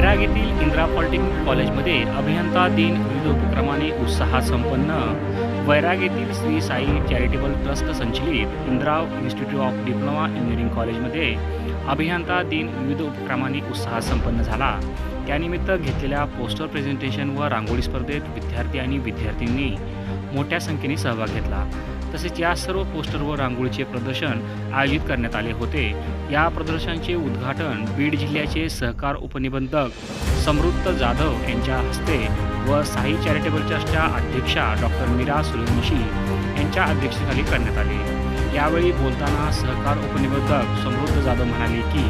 वैराग येथील इंदिरा पॉलिटेक्निक कॉलेजमध्ये अभियंता दिन विविध उपक्रमाने उत्साहात संपन्न. वैराग येथील श्री साई चॅरिटेबल ट्रस्ट संचलित Indira institute of diploma engineering कॉलेजमध्ये अभियंता दिन विविध उपक्रमाने उत्साहात संपन्न झाला. त्यानिमित्त घेतलेल्या पोस्टर प्रेझेंटेशन व रांगोळी स्पर्धेत विद्यार्थी आणि विद्यार्थ्यांनी मोठ्या संख्येने सहभाग घेतला. तसेच या सर्व पोस्टर व रांगोळीचे प्रदर्शन आयोजित करण्यात आले होते. या प्रदर्शनाचे उद्घाटन बीड जिल्ह्याचे सहकार उपनिबंधक समृद्ध जाधव यांच्या हस्ते व साई चॅरिटेबल ट्रस्टच्या अध्यक्षा डॉक्टर मीरा सूर्यवंशी यांच्या अध्यक्षतेखाली करण्यात आले. यावेळी बोलताना सहकार उपनिबंधक समृद्ध जाधव म्हणाले की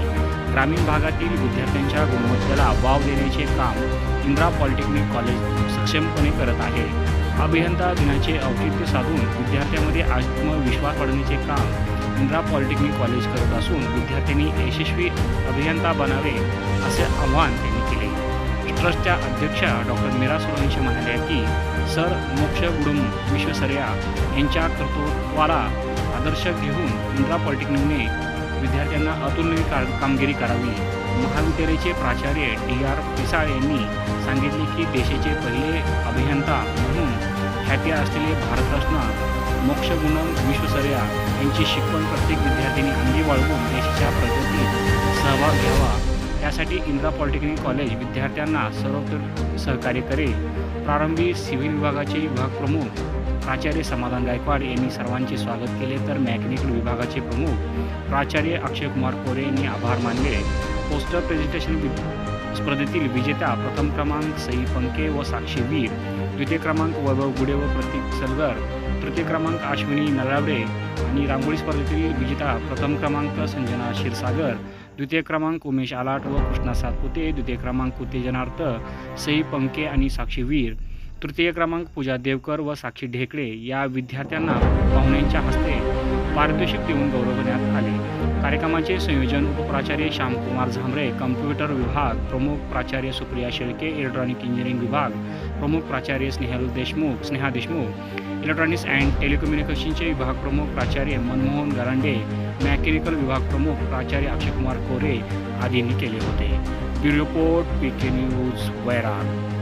ग्रामीण भागातील विद्यार्थ्यांच्या गुणवत्तेला वाव देण्याचे काम इंदिरा पॉलिटेक्निक कॉलेज सक्षमपणे करत आहे. अभियंता दिनाचे औचित्य साधून विद्यार्थ्यांमध्ये आत्मविश्वास वाढवण्याचे काम इंदिरा पॉलिटेक्निक कॉलेज करत असून विद्यार्थ्यांनी यशस्वी अभियंता बनावे असे आवाहन त्यांनी केले. ट्रस्टच्या अध्यक्षा डॉक्टर मीरा सोलंकी म्हणाल्या की सर मोक्ष गुडुम विश्वसर्या यांच्या कर्तृत्वाला आदर्श घेऊन इंदिरा पॉलिटेक्निकने विद्यार्थ्यांना अतुलनीय का कामगिरी करावी. महाविद्यालयाचे प्राचार्य डी आर पिसाळ यांनी सांगितले की देशाचे पहिले अभियंता म्हणून ख्याती असलेले भारतरत्न मोक्षगुणम विश्वसर्या यांची शिकवण प्रत्येक विद्यार्थ्यांनी अंगी बाळगून देशाच्या प्रगतीत सहभाग घ्यावा. त्यासाठी इंदिरा पॉलिटेक्निक कॉलेज विद्यार्थ्यांना सर्वोत्तर सहकार्य करेल. प्रारंभी सिव्हिल विभागाचे विभाग प्रमुख प्राचार्य समाधान गायकवाड यांनी सर्वांचे स्वागत केले. तर मेकॅनिकल विभागाचे प्रमुख प्राचार्य अक्षय कुमार कोरे यांनी आभार मानले. पोस्टर प्रेझेंटेशन वि- स्पर्धेतील विजेत्या प्रथम क्रमांक सई पंके व साक्षी वीर द्वितीय क्रमांक वैभव गुडे व प्रतीक सलगर तृतीय क्रमांक अश्विनी नलावडे आणि रांगोळी स्पर्धेतील विजेता प्रथम क्रमांक संजना क्षीरसागर द्वितीय क्रमांक उमेश आलाट व कृष्णा सातपुते द्वितीय क्रमांक उत्तेजनार्थ सई पंके आणि साक्षी वीर तृतीय क्रमांक पूजा देवकर व साक्षी ढेकळे या विद्यार्थ्यांना पाहुण्यांच्या हस्ते पारितोषिक देऊन गौरवण्यात आले. कार्यक्रमाचे संयोजन उपप्राचार्य श्यामकुमार झांबरे कम्प्युटर विभाग प्रमुख प्राचार्य सुप्रिया शेळके इलेक्ट्रॉनिक इंजिनिअरिंग विभाग प्रमुख प्राचार्य स्नेहल देशमुख स्नेहा देशमुख इलेक्ट्रॉनिक्स अँड टेलिकम्युनिकेशनचे विभाग प्रमुख प्राचार्य मनमोहन गरांडे मॅकॅनिकल विभाग प्रमुख प्राचार्य अक्षयकुमार कोरे आदींनी केले होते. ब्युरोपोर्ट पी के न्यूज वैराग.